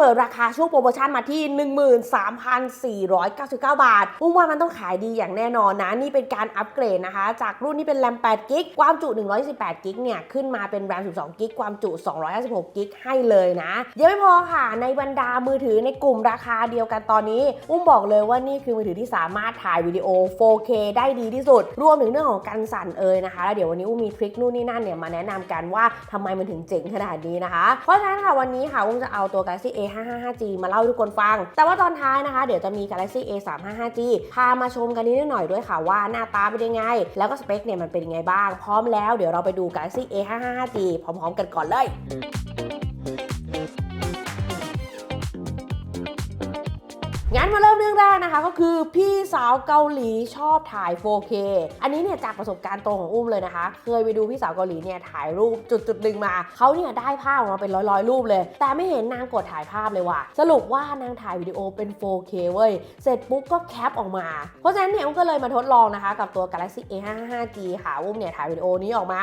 เปิดราคาช่วงโปรโมชั่นมาที่ 13,499 บาทอุ้มว่ามันต้องขายดีอย่างแน่นอนนะ นี่เป็นการอัปเกรดนะคะ จากรุ่นที่เป็นแรม8กิกความจุ 128กิกเนี่ย ขึ้นมาเป็นแรม12กิกความจุ 256กิกให้เลยนะยังไม่พอค่ะ ในบรรดามือถือในกลุ่มราคาเดียวกันตอนนี้ อุ้มบอกเลยว่านี่คือมือถือที่สามารถถ่ายวิดีโอ 4K ได้ดีที่สุด รวมถึงเรื่องของการสั่นเอ่ยนะคะ แล้วเดี๋ยววันนี้อุ้มมีทริคนู่นนี่นั่นเนี่ยมาแนะนำกันว่าทำไมมันถึงเจ๋งขนาดนี้นะคะ เพราะฉะนั้นค่ะวันนี้ค่ะอุ้มจะเอาตัว Galaxy A 5 5 5 G มาเล่าให้ทุกคนฟัง แต่ว่าตอนท้ายนะคะ เดี๋ยวจะมี Galaxy A 3 5 5 G พามาชมกันนิดหน่อยด้วยค่ะว่าหน้าตาเป็นยังไง แล้วก็สเปคเนี่ยมันเป็นยังไงบ้าง พร้อมแล้วเดี๋ยวเราไปดู Galaxy A 5 5 5 G พร้อมๆ กันก่อนเลยงั้นมาเริ่มเรื่องแรก นะคะก็คือพี่สาวเกาหลีชอบถ่าย 4K อันนี้เนี่ยจากประสบการณ์ตรงของอุ้มเลยนะคะ เคยไปดูพี่สาวเกาหลีเนี่ยถ่ายรูปจุดจุดหนึ่งมาเขาเนี่ยได้ภาพออกมาเป็นร้อยๆรูปเลย แต่ไม่เห็นนางกดถ่ายภาพเลยว่ะสรุปว่านางถ่ายวิดีโอเป็น 4K เว้ย เสร็จปุ๊บก็แคปออกมา เพราะฉะนั้นเนี่ยอุ้มก็เลยมาทดลองนะคะกับตัว Galaxy A55G ค่ะอุ้มเนี่ยถ่ายวิดีโอนี้ออกมา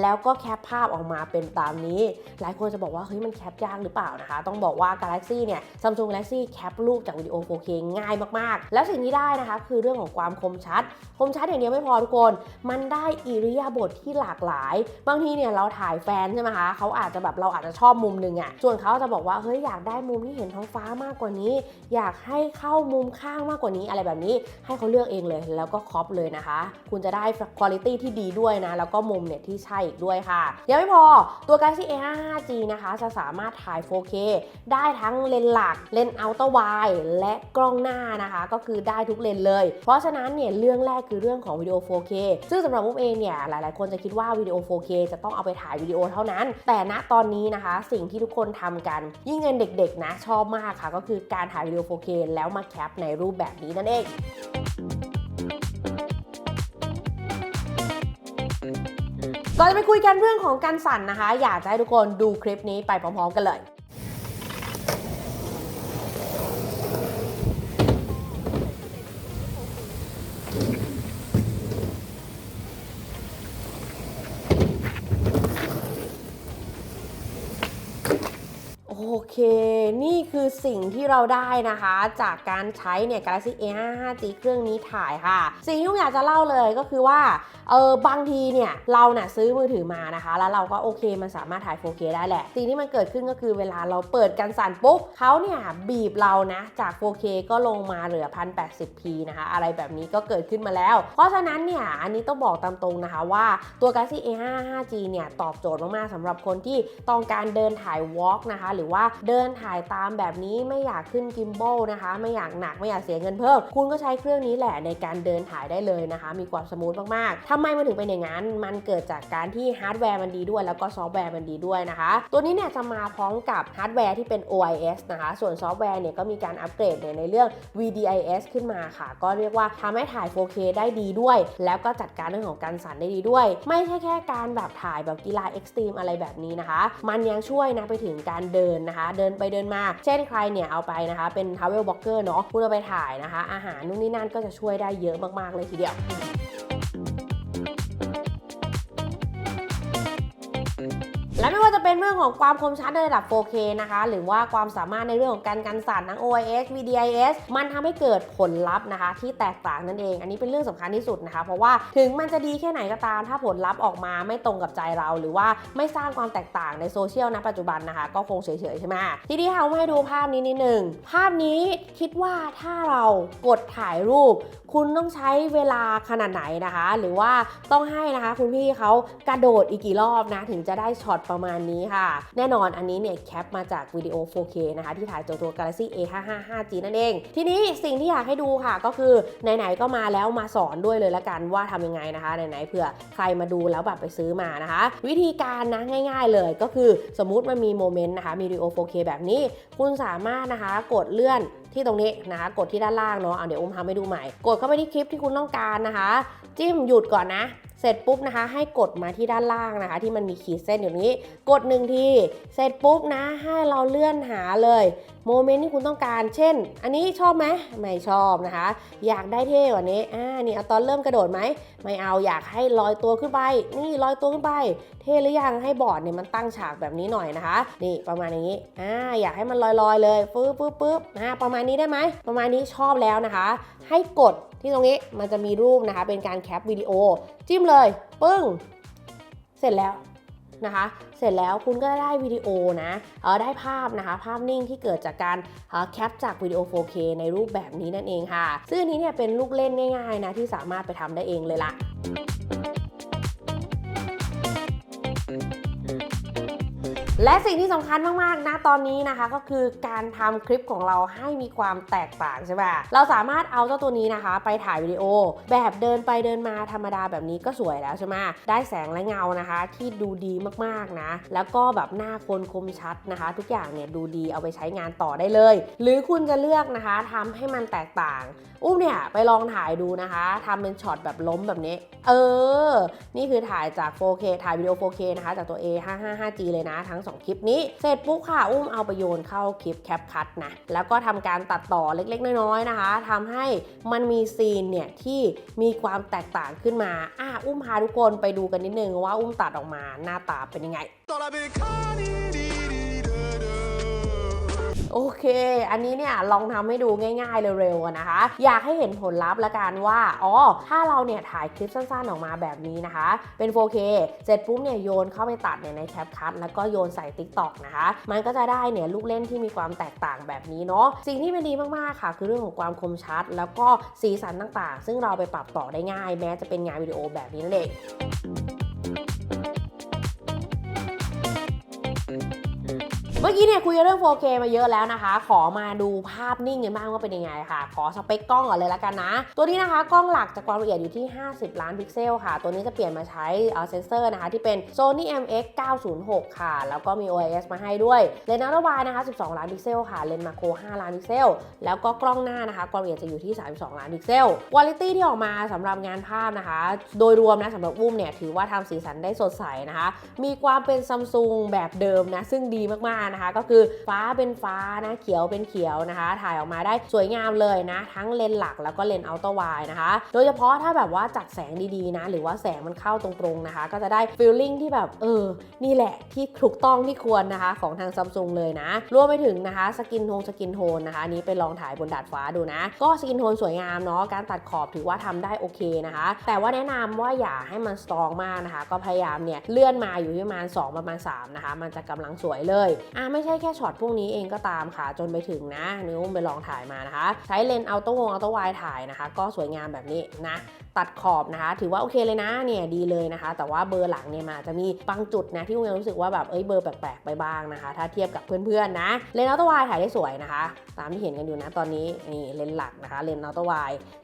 แล้วก็แคปภาพออกมาเป็นตามนี้ หลายคนจะบอกว่าเฮ้ยมันแคปยากหรือเปล่านะคะ ต้องบอกว่า Galaxy เนี่ย Samsung Galaxy แคปรูปจากวิดีโอ 4K ง่ายมากๆ แล้วสิ่งที่ได้นะคะ คือเรื่องของความคมชัด คมชัดอย่างเดียวไม่พอทุกคน มันได้อิริยาบถทที่หลากหลาย บางทีเนี่ยเราถ่ายแฟนใช่ไหมคะเขาอาจจะแบบเราอาจจะชอบมุมหนึ่งอะส่วนเขาจะบอกว่าเฮ้ยอยากได้มุมที่เห็นท้องฟ้ามากกว่านี้ อยากให้เข้ามุมข้างมากกว่านี้อะไรแบบนี้ ให้เขาเลือกเองเลยแล้วก็ครอปเลยนะคะ คุณจะได้คุณภาพที่ดีด้วยนะ แล้วก็มุมเนี่ยที่ใช่อีกด้วยค่ะยังไม่พอตัว Galaxy A55G นะคะจะสามารถถ่าย 4K ได้ทั้งเลนส์หลักเลนส์อัลตร้าไวด์และกล้องหน้านะคะ ก็คือได้ทุกเลนเลย เพราะฉะนั้นเนี่ยเรื่องแรกคือเรื่องของวิดีโอ 4K ซึ่งสำหรับมุกเองเนี่ยหลาย ๆ คนจะคิดว่าวิดีโอ 4K จะต้องเอาไปถ่ายวิดีโอเท่านั้น แต่ณตอนนี้นะคะ สิ่งที่ทุกคนทำกัน ยิ่งเงินเด็ก ๆ นะ ชอบมากค่ะ ก็คือการถ่ายวิดีโอ 4K แล้วมาแคปในรูปแบบนี้นั่นเองก่อนจะไปคุยกันเรื่องของการสั่นนะคะ อยากจะให้ทุกคนดูคลิปนี้ไปพร้อม ๆ กันเลย โอ เค นี่คือสิ่งที่เราได้นะคะ จากการใช้เนี่ย Galaxy A55G เครื่องนี้ถ่ายค่ะ สิ่งที่ผมอยากจะเล่าเลยก็คือว่าเออบางทีเนี่ยเราเนี่ยซื้อมือถือมานะคะ แล้วเราก็โอเคมันสามารถถ่าย 4K ได้แหละ สิ่งที่มันเกิดขึ้นก็คือเวลาเราเปิดกันสั่นปุ๊บเขาเนี่ยบีบเรานะจาก 4K ก็ลงมาเหลือ 1080p นะคะ อะไรแบบนี้ก็เกิดขึ้นมาแล้ว เพราะฉะนั้นเนี่ยอันนี้ต้องบอกตามตรงนะคะว่าตัว Galaxy A55G เนี่ยตอบโจทย์มากๆสำหรับคนที่ต้องการเดินถ่ายวอล์กนะคะหรือว่าเดินถ่ายตามแบบนี้ไม่อยากขึ้นกิม b บลนะคะ ไม่อยากหนักไม่อยากเสียเงินเพิ่ม คุณก็ใช้เครื่องนี้แหละในการเดินถ่ายได้เลยนะคะ มีความสมูทมากๆทำไมมันถึงเป็นอย่างนั้น มันเกิดจากการที่ฮาร์ดแวร์มันดีด้วย แล้วก็ซอฟต์แวร์มันดีด้วยนะคะ ตัวนี้เนี่ยจะมาพร้อมกับฮาร์ดแวร์ที่เป็น OIS นะคะ ส่วนซอฟต์แวร์เนี่ยก็มีการอัปเกรดในเรื่อง VDIS ขึ้นมาค่ะ ก็เรียกว่าทำให้ถ่าย 4K ได้ดีด้วย แล้วก็จัดการเรื่องของการสั่นได้ดีด้วย ไม่ใช่แค่การแบบถ่ายแบบกีฬาเอ็กซ์ตรีมอะไรแบบนี้นะคะ มันยังช่วยนะไปถึงการเดินนะคะ เดินไปเดินมาเช่นใครเนี่ยเอาไปนะคะ เป็นทาวเวลบล็อกเกอร์เนาะคุณเอาไปถ่ายนะคะ อาหารนู่นนี่นั่นก็จะช่วยได้เยอะมากๆเลยทีเดียว ว่าจะเป็นเรื่องของความคมชัดในระดับ 4K นะคะ หรือว่าความสามารถในเรื่องของการกันสั่นทั้ง OIS VDIS มันทำให้เกิดผลลัพธ์นะคะ ที่แตกต่างนั่นเอง อันนี้เป็นเรื่องสำคัญที่สุดนะคะ เพราะว่าถึงมันจะดีแค่ไหนก็ตาม ถ้าผลลัพธ์ออกมาไม่ตรงกับใจเรา หรือว่าไม่สร้างความแตกต่างในโซเชียลณปัจจุบันนะคะ ก็คงเฉยๆใช่ไหมทีนี้เราให้ดูภาพนี้นิดหนึ่งภาพนี้คิดว่าถ้าเรากดถ่ายรูป คุณต้องใช้เวลาขนาดไหนนะคะ หรือว่าต้องให้นะคะ คุณพี่เขากระโดดอีกกี่รอบนะ ถึงจะได้ช็อตประมาณนี้ค่ะ แน่นอนอันนี้เนี่ยแคปมาจากวิดีโอ 4K นะคะที่ถ่ายตัวตัว Galaxy A555G นั่นเอง ทีนี้สิ่งที่อยากให้ดูค่ะก็คือไหนๆก็มาแล้วมาสอนด้วยเลยละกันว่าทำยังไงนะคะไหนๆเผื่อใครมาดูแล้วแบบไปซื้อมานะคะ วิธีการนะง่าย ๆ เลยก็คือสมมุติมันมีโมเมนต์นะคะมีวิดีโอ 4K แบบนี้ คุณสามารถนะคะกดเลื่อนที่ตรงนี้นะคะ กดที่ด้านล่างเนาะเอาเดี๋ยวอุ้มทำให้ดูใหม่ กดเข้าไปที่คลิปที่คุณต้องการนะคะ จิ้มหยุดก่อนนะ เสร็จปุ๊บนะคะ ให้กดมาที่ด้านล่างนะคะ ที่มันมีขีดเส้นอยู่นี้ กดหนึ่งทีเสร็จปุ๊บนะ ให้เราเลื่อนหาเลยโมเมนต์ที่คุณต้องการ เช่น อันนี้ชอบไหมไม่ชอบนะคะ อยากได้เท่กว่านี้อ่านี่เอาตอนเริ่มกระโดดไหมไม่เอาอยากให้ลอยตัวขึ้นไป นี่ลอยตัวขึ้นไป เท่หรือยังให้บอร์ดเนี่ยมันตั้งฉากแบบนี้หน่อยนะคะ นี่ประมาณอย่างนี้อ่าอยากให้มันลอยๆเลยปึ๊บปึ๊บปึ๊บอ่าประมาณนี้ได้ไหมประมาณนี้ชอบแล้วนะคะ ให้กด ที่ตรงนี้มันจะมีรูปนะคะ เป็นการแคปวิดีโอ จิ้มเลย ปึ้ง เสร็จแล้วนะคะ เสร็จแล้วคุณก็ได้วิดีโอนะเออได้ภาพนะคะ ภาพนิ่งที่เกิดจากการแคปจากวิดีโอ 4K ในรูปแบบนี้นั่นเองค่ะ ซึ่งนนี้เนี่ยเป็นลูกเล่นง่ายๆนะที่สามารถไปทำได้เองเลยล่ะ และสิ่งที่สำคัญมากๆนะตอนนี้นะคะ ก็คือการทำคลิปของเราให้มีความแตกต่างใช่ไหมเราสามารถเอาเจ้าตัวนี้นะคะ ไปถ่ายวิดีโอ แบบเดินไปเดินมาธรรมดาแบบนี้ก็สวยแล้วใช่ไหมได้แสงและเงานะคะ ที่ดูดีมากๆนะ แล้วก็แบบหน้าคนคมชัดนะคะ ทุกอย่างเนี่ยดูดีเอาไปใช้งานต่อได้เลย หรือคุณจะเลือกนะคะทำให้มันแตกต่าง อุ้มเนี่ยไปลองถ่ายดูนะคะทำเป็นช็อตแบบล้มแบบนี้ เออ นี่คือถ่ายจาก 4K ถ่ายวิดีโอ 4K นะคะจากตัว A555G เลยนะทั้ง2 คลิปนี้ เสร็จปุ๊บค่ะ อุ้มเอาไปโยนเข้าคลิปแคปคัตนะ แล้วก็ทำการตัดต่อเล็กๆ น้อยๆ นะคะทำให้มันมีซีนเนี่ยที่มีความแตกต่างขึ้นมาอะอุ้มพาทุกคนไปดูกันนิดนึงว่าอุ้มตัดออกมาหน้าตาเป็นยังไง อเค อันนี้เนี่ยลองทำให้ดูง่ายๆเร็วๆนะคะ อยากให้เห็นผลลัพธ์ละกันว่าอ๋อถ้าเราเนี่ยถ่ายคลิปสั้นๆออกมาแบบนี้นะคะ เป็น 4K เสร็จปุ๊บเนี่ยโยนเข้าไปตัดเนี่ยในแคปคัทแล้วก็โยนใส่ TikTok นะคะ มันก็จะได้เนี่ยลูกเล่นที่มีความแตกต่างแบบนี้เนาะสิ่งที่เป็นดีมากๆค่ะ คือเรื่องของความคมชัด แล้วก็สีสันต่างๆ ซึ่งเราไปปรับต่อได้ง่าย แม้จะเป็นงานวิดีโอแบบนี้นั่นเอง เมื่อกี้เนี่ยคุยเรื่อง 4K มาเยอะแล้วนะคะ ขอมาดูภาพนิ่งกันบ้างว่าเป็นยังไงค่ะ ขอสเปคกล้องก่อนเลยละกันนะ ตัวนี้นะคะกล้องหลักจะความละเอียดอยู่ที่ 50 ล้านพิกเซลค่ะ ตัวนี้จะเปลี่ยนมาใช้เซนเซอร์นะคะ ที่เป็น Sony MX 906 ค่ะ แล้วก็มี OIS มาให้ด้วย เลนส์อัลตร้าไวนะคะ 12 ล้านพิกเซลค่ะ เลนส์มาโคร 5 ล้านพิกเซล แล้วก็กล้องหน้านะคะ ความละเอียดจะอยู่ที่ 32 ล้านพิกเซลคุณภาพที่ออกมาสำหรับงานภาพนะคะ โดยรวมนะสำหรับอุ้มเนี่ยถือว่าทำสีสันได้สดใสนะคะ มีความเป็นซัมซุงแบบเดิมนะซึ่งดีมากๆนะคะก็คือฟ้าเป็นฟ้านะเขียวเป็นเขียวนะคะ ถ่ายออกมาได้สวยงามเลยนะ ทั้งเลนหลักแล้วก็เลนอัลตร้าไวด์นะคะ โดยเฉพาะถ้าแบบว่าจัดแสงดีๆนะ หรือว่าแสงมันเข้าตรงๆนะคะ ก็จะได้ฟีลลิ่งที่แบบเออ นี่แหละที่ถูกต้องที่ควรนะคะของทางซัมซุงเลยนะ รวมไปถึงนะคะสกินโทนสกินโทนนะคะนี้ไปลองถ่ายบนดาดฟ้าดูนะ ก็สกินโทนสวยงามเนาะการตัดขอบถือว่าทำได้โอเคนะคะ แต่ว่าแนะนำว่าอย่าให้มันสตรองมากนะคะ ก็พยายามเนี่ยเลื่อนมาอยู่ที่ประมาณ2ประมาณ3นะคะมันจะกำลังสวยเลยอะไม่ใช่แค่ช็อตพวกนี้เองก็ตามค่ะ จนไปถึงนะนิ้วไปลองถ่ายมานะคะ ใช้เลนส์อัลตร้าวงอัลตร้าไวถ่ายนะคะ ก็สวยงามแบบนี้นะตัดขอบนะคะ ถือว่าโอเคเลยนะเนี่ยดีเลยนะคะ แต่ว่าเบอร์หลังเนี่ยมันอาจจะมีบางจุดนะที่อุ้มยังรู้สึกว่าแบบเอ้ยเบอร์แปลกๆไปบ้างนะคะ ถ้าเทียบกับเพื่อนๆนะเลนส์อัลตร้าไวถ่ายได้สวยนะคะ ตามที่เห็นกันอยู่นะตอนนี้นี่เลนส์หลักนะคะเลนส์อัลตร้าไว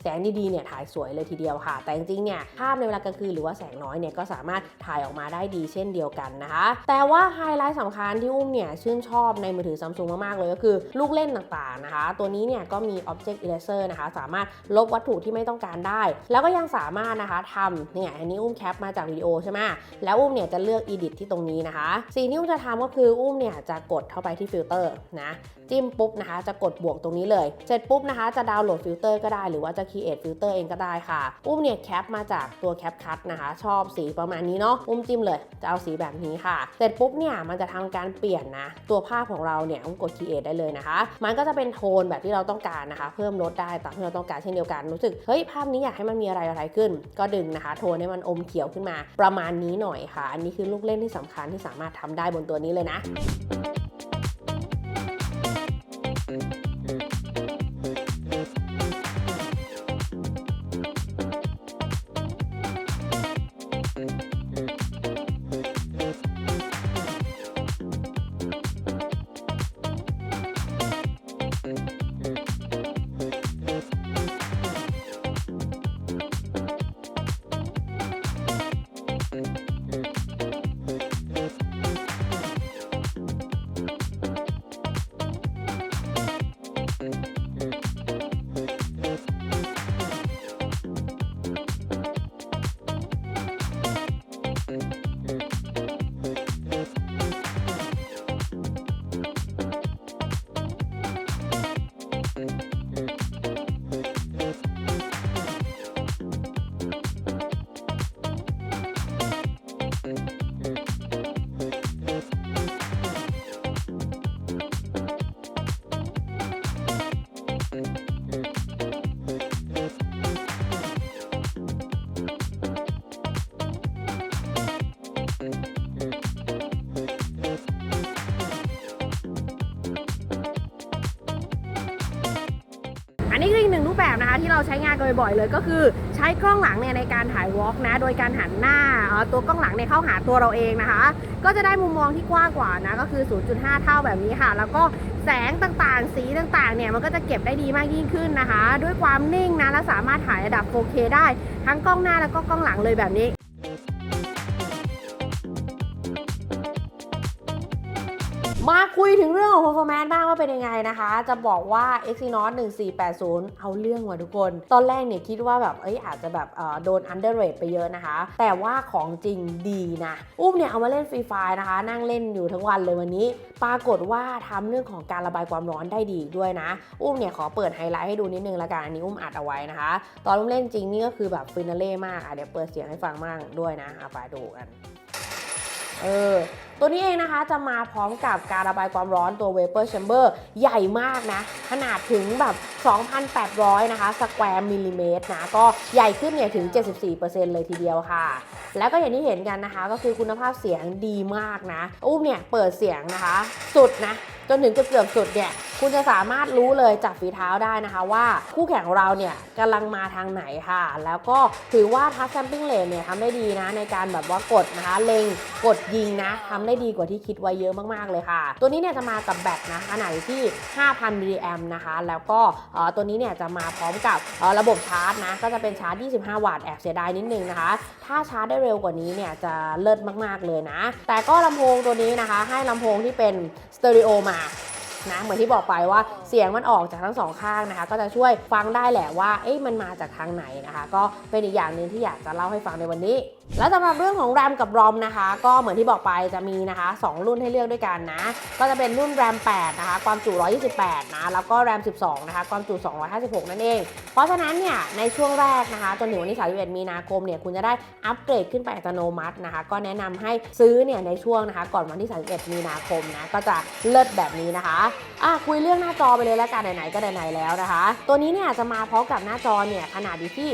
แสงดีๆเนี่ยถ่ายสวยเลยทีเดียวค่ะ แต่จริงๆเนี่ยภาพในเวลากลางคืนหรือว่าแสงน้อยเนี่ยก็สามารถถ่ายออกมาได้ดีเช่นเดียวกันนะคะ แต่ว่าไฮไลท์สำคัญที่อุ้มเนี่ยชื่นชอบในมือถือซัมซุงมาก ๆ เลยก็คือลูกเล่นต่างๆนะคะ ตัวนี้เนี่ยก็มี Object Eraser นะคะ สามารถลบวัตถุที่ไม่ต้องการได้ แล้วก็ยังสามารถนะคะทำเนี่ยอันนี้อุ้มแคปมาจากวิดีโอใช่ไหมแล้วอุ้มเนี่ยจะเลือก Edit ที่ตรงนี้นะคะ สิ่งที่อุ้มจะทำก็คืออุ้มเนี่ยจะกดเข้าไปที่ฟิลเตอร์นะจิ้มปุ๊บนะคะ จะกดบวกตรงนี้เลยเสร็จปุ๊บนะคะจะดาวน์โหลดฟิลเตอร์ก็ได้หรือว่าจะ create ฟิลเตอร์เองก็ได้ค่ะ อุ้มเนี่ยแคปมาจากตัวแคปคัทนะคะ ชอบสีประมาณนี้เนาะอุ้มจิ้มเลยจะเอาสีแบบนี้ค่ะ เสร็จปุ๊บเนี่ยมันจะทำการเปลี่ยนนะตัวภาพของเราเนี่ยกด create ได้เลยนะคะ มันก็จะเป็นโทนแบบที่เราต้องการนะคะ เพิ่มลดได้ตามที่เราต้องการเช่นเดียวกัน รู้สึก เฮ้ย ภาพนี้อยากให้มันมีอะไรอะไรขึ้น ก็ดึงนะคะ โทนให้มันอมเขียวขึ้นมา ประมาณนี้หน่อยค่ะ อันนี้คือลูกเล่นที่สำคัญที่สามารถทำได้บนตัวนี้เลยนะ อันนี้คืออีกหนึ่งรูปแบบนะคะที่เราใช้งานกันบ่อยๆเลยก็คือใช้กล้องหลังเนี่ยในการถ่ายวอล์กนะโดยการหันหน้าตัวกล้องหลังเนี่ยเข้าหาตัวเราเองนะคะ ก็จะได้มุมมองที่กว้างกว่านะก็คือ 0.5 เท่าแบบนี้ค่ะ แล้วก็แสงต่างๆ สีต่างๆเนี่ยมันก็จะเก็บได้ดีมากยิ่งขึ้นนะคะ ด้วยความนิ่งนะและสามารถถ่ายระดับ 4K ได้ทั้งกล้องหน้าแล้วก็กล้องหลังเลยแบบนี้ ถึงเรื่องของ performance บ้างว่าเป็นยังไงนะคะ จะบอกว่า Exynos 1480 เอาเรื่องว่ะทุกคน ตอนแรกเนี่ยคิดว่าแบบเอ้ยอาจจะแบบเอ่อโดน underrate ไปเยอะนะคะ แต่ว่าของจริงดีนะ อุ้มเนี่ยเอามาเล่นฟรีไฟนะคะ นั่งเล่นอยู่ทั้งวันเลยวันนี้ ปรากฏว่าทำเรื่องของการระบายความร้อนได้ดีด้วยนะ อุ้มเนี่ยขอเปิดไฮไลท์ให้ดูนิดนึงละกันอันนี้อุ้มอัดเอาไว้นะคะ ตอนอุ้มเล่นจริงนี่ก็คือแบบฟินาเล่มากอะเดี๋ยวเปิดเสียงให้ฟังมากด้วยนะเอาไปดูกัน เออตัวนี้เองนะคะจะมาพร้อมกับการระบายความร้อนตัว Vapor Chamber ใหญ่มากนะ ขนาดถึงแบบ 2,800 นะคะสแควร์มิลลิเมตรนะ ก็ใหญ่ขึ้นเนี่ยถึง 74%เลยทีเดียวค่ะ แล้วก็อย่างที่เห็นกันนะคะ ก็คือคุณภาพเสียงดีมากนะ อุ้มเนี่ยเปิดเสียงนะคะ สุดนะจนถึงเกือบสุดเนี่ยคุณจะสามารถรู้เลยจากฝีเท้าได้นะคะ ว่าคู่แข่งของเราเนี่ยกำลังมาทางไหนค่ะ แล้วก็ถือว่าทัชแซมปิ้งเลนเนี่ยทำได้ดีนะในการแบบว่ากดนะคะเล็งกดยิงนะทำได้ดีกว่าที่คิดไว้เยอะมากๆเลยค่ะ ตัวนี้เนี่ยจะมากับแบตนะขนาดที่ 5,000 มิลลิแอมนะคะ แล้วก็ตัวนี้เนี่ยจะมาพร้อมกับระบบชาร์จนะ ก็จะเป็นชาร์จ 25 วัตต์แอบเสียดายนิดนึงนะคะ ถ้าชาร์จได้เร็วกว่านี้เนี่ยจะเลิศมากๆเลยนะ แต่ก็ลำโพงตัวนี้นะคะ ให้ลำโพงที่เป็นสเตอริโอมานะเหมือนที่บอกไปว่าเสียงมันออกจากทั้งสองข้างนะคะ ก็จะช่วยฟังได้แหละว่าเอ๊ะมันมาจากทางไหนนะคะ ก็เป็นอีกอย่างหนึ่งที่อยากจะเล่าให้ฟังในวันนี้แล้วสำหรับเรื่องของ RAM กับ ROM นะคะ ก็เหมือนที่บอกไปจะมีนะคะ 2 รุ่นให้เลือกด้วยกันนะ ก็จะเป็นรุ่น RAM 8 นะคะ ความจุ 128 นะ แล้วก็ RAM 12 นะคะ ความจุ 256 นั่นเอง เพราะฉะนั้นเนี่ย ในช่วงแรกนะคะ จนถึงวันที่31มีนาคมเนี่ย คุณจะได้อัปเกรดขึ้นไปอัตโนมัตินะคะ ก็แนะนำให้ซื้อเนี่ยในช่วงนะคะ ก่อนวันที่31มีนาคมนะ ก็จะเลิศแบบนี้นะคะ อะคุยเรื่องหน้าจอไปเลยแล้วกันไหนๆก็ไหนๆแล้วนะคะ ตัวนี้เนี่ยจะมาพร้อมกับหน้าจอเนี่ยขนาดอยู่ที่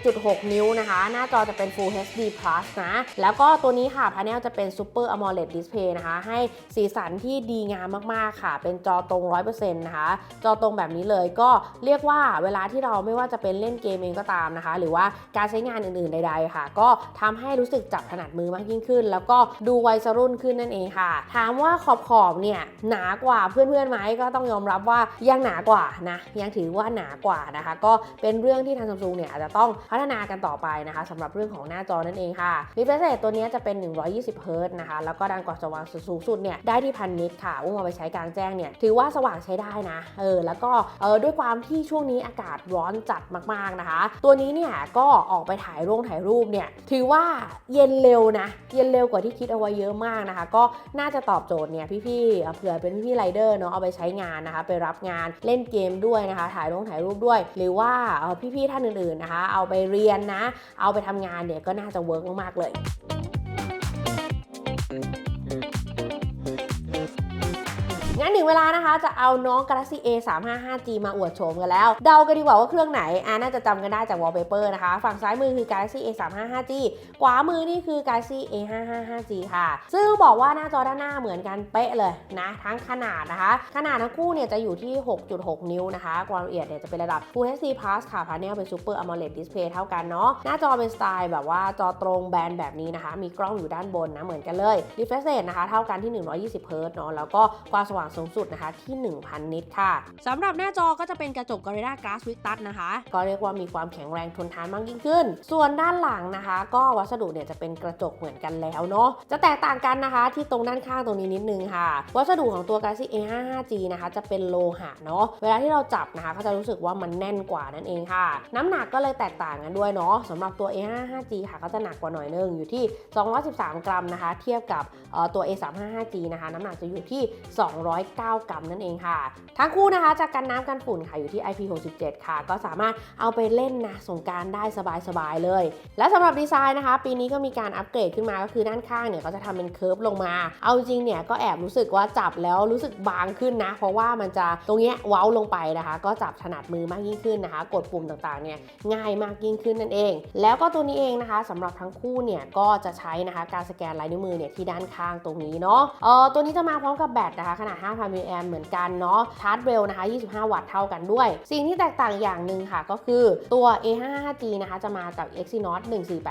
6.6 นิ้วนะคะ หน้าจอจะเป็น Full HD Plus นะ แล้วก็ตัวนี้ค่ะพาเนลจะเป็น Super AMOLED Display นะคะ ให้สีสันที่ดีงามมากๆค่ะ เป็นจอตรง 100%นะคะ จอตรงแบบนี้เลยก็เรียกว่าเวลาที่เราไม่ว่าจะเป็นเล่นเกมเองก็ตามนะคะ หรือว่าการใช้งานอื่นๆใด ๆ ค่ะ ก็ทำให้รู้สึกจับถนัดมือมากยิ่งขึ้น แล้วก็ดูวัยรุ่นขึ้นนั่นเองค่ะ ถามว่าขอบขอบเนี่ยหนากว่าเพื่อนๆไหมก็ต้องยอมรับว่ายังหนากว่านะยังถือว่าหนากว่านะคะ ก็เป็นเรื่องที่ทางซัมซุงเนี่ยอาจจะต้องพัฒนากันต่อไปนะคะสำหรับเรื่องของหน้าจอนั่นเองค่ะ refresh rate ตัวนี้จะเป็น 120 h z นะคะ แล้วก็ดันกว่าสว่างสูงสุดเนี่ยได้ที่พันนิตค่ะ อุ้มเอาไปใช้กลางแจ้งเนี่ยถือว่าสว่างใช้ได้นะ เออ แล้วก็เออด้วยความที่ช่วงนี้อากาศร้อนจัดมากๆนะคะ ตัวนี้เนี่ยก็ออกไปถ่ายรูปถ่ายรูปเนี่ยถือว่าเย็นเร็วนะ เย็นเร็วกว่าที่คิดเอาไว้เยอะมากนะคะ ก็น่าจะตอบโจทย์เนี่ยพี่ๆเผื่อเป็นพี่ๆไรเดอร์เนาะเอาไปใช้งานนะคะ ไปรับงานเล่นเกมด้วยนะคะ ถ่ายรูปถ่ายรูปด้วย หรือว่าพี่ๆท่านอื่นๆนะคะ เอาไปเรียนนะ เอาไปทำงานเนี่ยก็น่าจะเวิเวิร์กมากๆเลย งั้นถึงเวลานะคะจะเอาน้อง Galaxy A 3 5 5 G มาอวดโฉมกันแล้ว เดากันดีกว่าว่าเครื่องไหนอ่าน่าจะจำกันได้จาก wallpaper นะคะ ฝั่งซ้ายมือคือ Galaxy A 3 5 5 G ขวามือนี่คือ Galaxy A 5 5 5 G ค่ะ ซึ่งบอกว่าหน้าจอด้านหน้าเหมือนกันเป๊ะเลยนะ ทั้งขนาดนะคะ ขนาดทั้งคู่เนี่ยจะอยู่ที่ 6.6 นิ้วนะคะ ความละเอียดเนี่ยจะเป็นระดับ Full HD Plus ค่ะ panel เป็น Super AMOLED Display เท่ากันเนาะ หน้าจอเป็นสไตล์แบบว่าจอตรงแบนแบบนี้นะคะ มีกล้องอยู่ด้านบนนะเหมือนกันเลย refresh rate นะคะเท่ากันที่ 120 Hz เนาะแล้วก็ความสว่างสูงสุดนะคะที่ 1,000 นิตค่ะสำหรับหน้าจอก็จะเป็นกระจก Gorilla Glass Victus นะคะ ก็เรียกว่ามีความแข็งแรงทนทานมากยิ่งขึ้น ส่วนด้านหลังนะคะ ก็วัสดุเนี่ยจะเป็นกระจกเหมือนกันแล้วเนาะจะแตกต่างกันนะคะที่ตรงด้านข้างตรงนี้นิดนึงค่ะ วัสดุของตัว Galaxy A55G นะคะ จะเป็นโลหะเนาะเวลาที่เราจับนะคะก็จะรู้สึกว่ามันแน่นกว่านั่นเองค่ะ น้ำหนักก็เลยแตกต่างกันด้วยเนาะสำหรับตัว A55G ค่ะก็จะหนักกว่าหน่อยนึงอยู่ที่ 213 กรัมนะคะ เทียบกับตัว A355G นะคะ น้ำหนักจะอยู่ที่209 กรัมนั่นเองค่ะ ทั้งคู่นะคะจะกันน้ำกันฝุ่นค่ะอยู่ที่ IP67 ค่ะ ก็สามารถเอาไปเล่นนะสงการได้สบายๆเลย และสำหรับดีไซน์นะคะ ปีนี้ก็มีการอัปเกรดขึ้นมาก็คือด้านข้างเนี่ยก็จะทำเป็นเคิร์ฟลงมา เอาจริงเนี่ยก็แอบรู้สึกว่าจับแล้วรู้สึกบางขึ้นนะ เพราะว่ามันจะตรงเนี้ยเว้าลงไปนะคะ ก็จับถนัดมือมากยิ่งขึ้นนะคะ กดปุ่มต่างๆเนี่ยง่ายมากยิ่งขึ้นนั่นเอง แล้วก็ตัวนี้เองนะคะสำหรับทั้งคู่เนี่ยก็จะใช้นะคะการสแกนลายนิ้วมือเนี่ยที่ด้านข้างตรงนี้เนาะเออตัวนี้จะมาพร้อมกับแบตนะคะขนาด5,000มิลลิแอมเหมือนกันเนาะชาร์จเร็วนะคะ 25 วัตต์เท่ากันด้วย สิ่งที่แตกต่างอย่างหนึ่งค่ะก็คือตัว A55G นะคะจะมากับ Exynos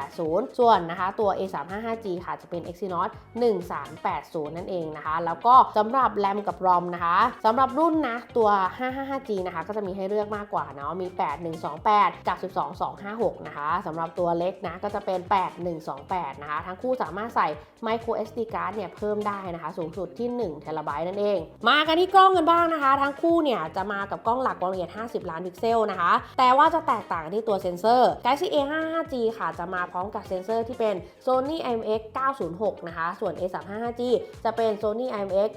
1480 ส่วนนะคะตัว A355G ค่ะจะเป็น Exynos 1380 นั่นเองนะคะ แล้วก็สำหรับแรมกับ ROM นะคะสำหรับรุ่นนะตัว 555G นะคะก็จะมีให้เลือกมากกว่าเนาะมี 8128 กับ 12256 นะคะสำหรับตัวเล็กนะก็จะเป็น 8128 นะคะ ทั้งคู่สามารถใส่ micro SD card เนี่ยเพิ่มได้นะคะ สูงสุดที่1 t b นั่นเองมากันที่กล้องกันบ้างนะคะ ทั้งคู่เนี่ยจะมากับกล้องหลักความละเอียด 50 ล้านพิกเซลนะคะ แต่ว่าจะแตกต่างที่ตัวเซ็นเซอร์ Galaxy A55G ค่ะจะมาพร้อมกับเซ็นเซอร์ที่เป็น Sony IMX 906 นะคะ ส่วน A355G จะเป็น Sony IMX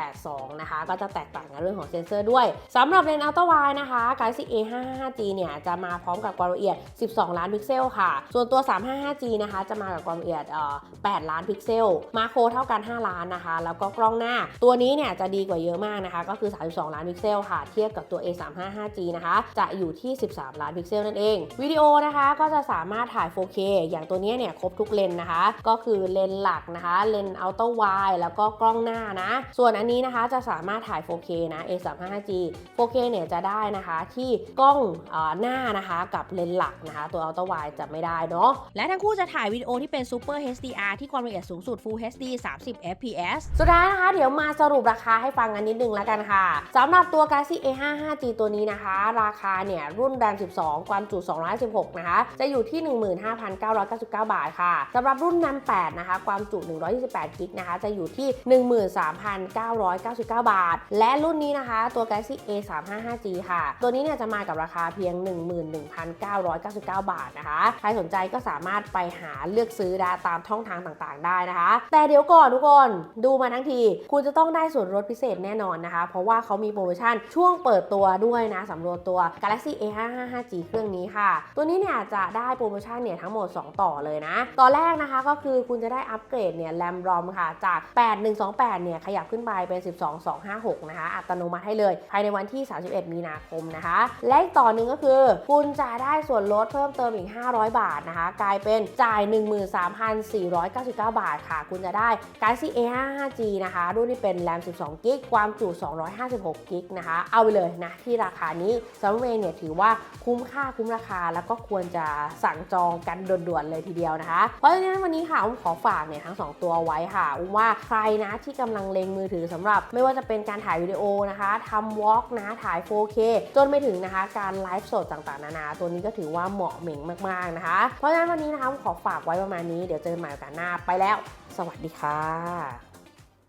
882 นะคะ ก็จะแตกต่างกันเรื่องของเซ็นเซอร์ด้วยสำหรับเลนส์อัลตร้าไวนะคะ Galaxy A55G เนี่ยจะมาพร้อมกับความละเอียด 12 ล้านพิกเซลค่ะ ส่วนตัว 355G นะคะจะมากับความละเอียด 8 ล้านพิกเซล มาโครเท่ากัน 5 ล้านนะคะ แล้วก็กล้องหน้า ตัวนี้เนี่ยจะดีกว่าเยอะมากนะคะ ก็คือ 32 ล้านพิกเซลค่ะ เทียบกับตัว A355G นะคะ จะอยู่ที่ 13 ล้านพิกเซลนั่นเอง วิดีโอนะคะก็จะสามารถถ่าย 4K อย่างตัวนี้เนี่ยครบทุกเลนนะคะ ก็คือเลนหลักนะคะ เลนอัลตร้าไวแล้วก็กล้องหน้านะ ส่วนอันนี้นะคะจะสามารถถ่าย 4K นะ A355G 4K เนี่ยจะได้นะคะที่กล้องอหน้านะคะกับเลนหลักนะคะ ตัวอัลตร้าไวจะไม่ได้เนาะ และทั้งคู่จะถ่ายวิดีโอที่เป็น Super HDR ที่ความละเอียดสูงสุด Full HD 30 fps สุดท้ายนะคะเดี๋ยวมาสรุปราคาให้ฟังกันนิดนึงแล้วกันค่ะสำหรับตัว Galaxy A55G ตัวนี้นะคะ ราคาเนี่ยรุ่นแรม 12 ความจุ 216 นะคะ จะอยู่ที่ 15,999 บาทค่ะสำหรับรุ่นแรม 8 นะคะ ความจุ 128 กิกนะคะ จะอยู่ที่ 13,999 บาท และรุ่นนี้นะคะ ตัว Galaxy A355G ค่ะ ตัวนี้เนี่ยจะมากับราคาเพียง 11,999 บาทนะคะ ใครสนใจก็สามารถไปหาเลือกซื้อได้ตามช่องทางต่างๆ ได้นะคะ แต่เดี๋ยวก่อนทุกคน ดูมาทั้งที คุณจะต้องได้ส่วนลดพิเศษแน่นอนนะคะ เพราะว่าเขามีโปรโมชั่นช่วงเปิดตัวด้วยนะสำหรับตัว Galaxy A555G เครื่องนี้ค่ะ ตัวนี้เนี่ยจะได้โปรโมชั่นเนี่ยทั้งหมด 2 ต่อเลยนะ ต่อแรกนะคะก็คือคุณจะได้อัปเกรดเนี่ยแรมรอมค่ะ จาก 8128 เนี่ยขยับขึ้นไปเป็น 12256 นะคะ อัตโนมัติให้เลย ภายในวันที่ 31 มีนาคมนะคะ และอีกต่อหนึ่งก็คือ คุณจะได้ส่วนลดเพิ่มเติมอีก 500 บาทนะคะ กลายเป็นจ่าย 13,499 บาทค่ะ คุณจะได้ Galaxy A55G นะคะ รุ่นที่เป็นแรม 12กิกความจุ 256กิกนะคะ เอาไปเลยนะที่ราคานี้สำหรับเองเนี่ยถือว่าคุ้มค่าคุ้มราคาแล้วก็ควรจะสั่งจองกันด่วนๆเลยทีเดียวนะคะ เพราะฉะนั้นวันนี้ค่ะอุ้มขอฝากเนี่ยทั้ง 2 ตัวไว้ค่ะอุ้มว่าใครนะที่กำลังเล็งมือถือสำหรับ ไม่ว่าจะเป็นการถ่ายวิดีโอนะคะทำวอล์กนะถ่าย 4K จนไปถึงนะคะการไลฟ์สดต่างๆ นานา ตัวนี้ก็ถือว่าเหมาะเหม่งมากๆนะคะ เพราะฉะนั้นวันนี้นะคะอุ้มขอฝากไว้ประมาณนี้เดี๋ยวเจอกันใหม่โอกาสหน้าไปแล้ว สวัสดีค่ะ